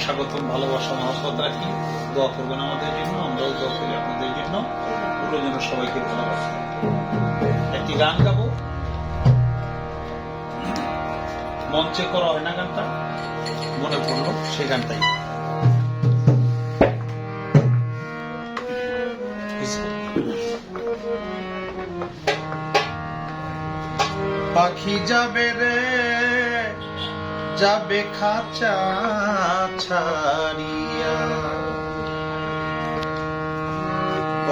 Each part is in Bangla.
স্বাগতম, ভালোবাসা মহাসদ রাখি। দোয়া করবেন আমাদের জন্য, আমরাও দোয়া করি আপনাদের জন্য। পুরো যেন সবাইকে ভালোবাসি। একটি গান গাবো। মঞ্চে করা হয় না গানটা? মনে পড়ল সেই গানটাই। পাখি যাবে রে যাবে খাঁচা ছাড়িয়া।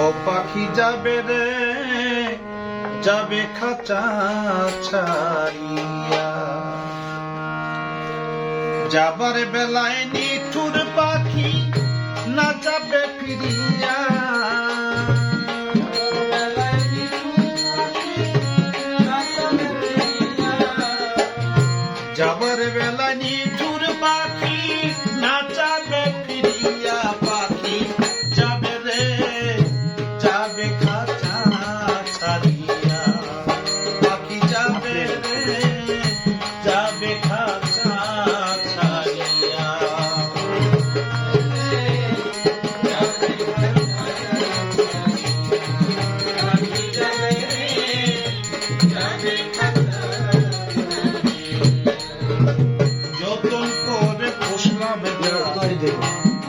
ও পাখি যাবে রে যাবে খাঁচা ছাড়িয়া। যাবার বেলায় নিঠুর প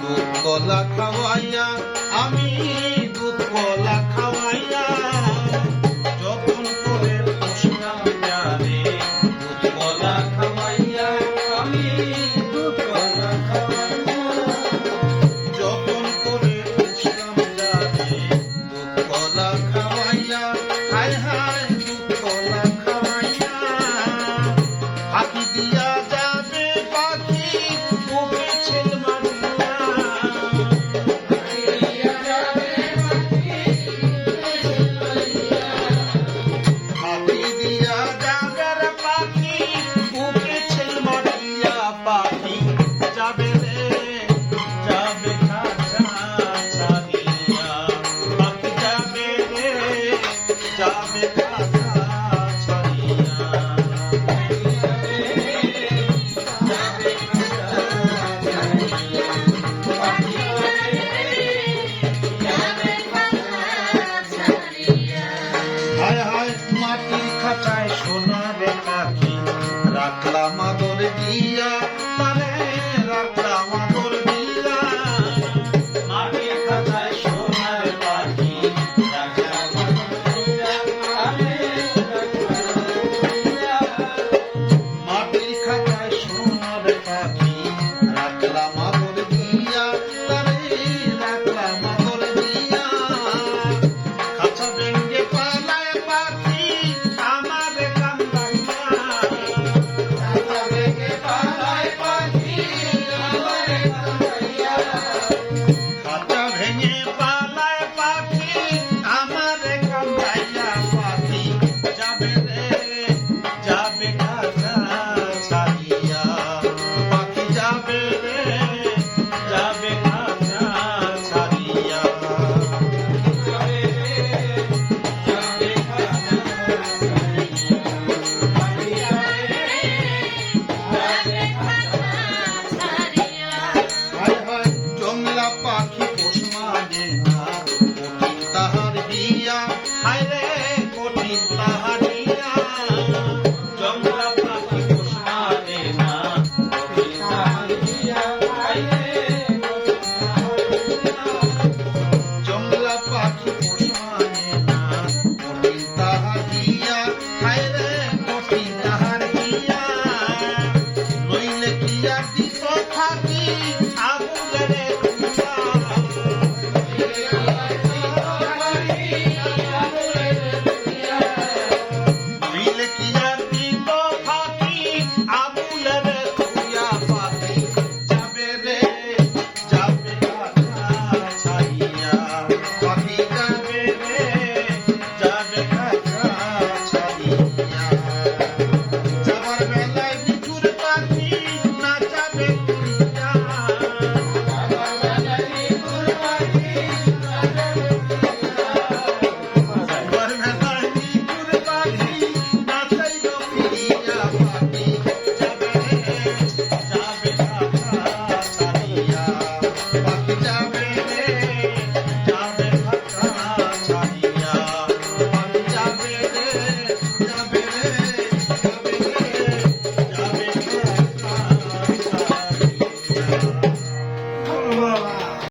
দুধ কলা খাওয়াইয়া আমি দিয়া Kalamu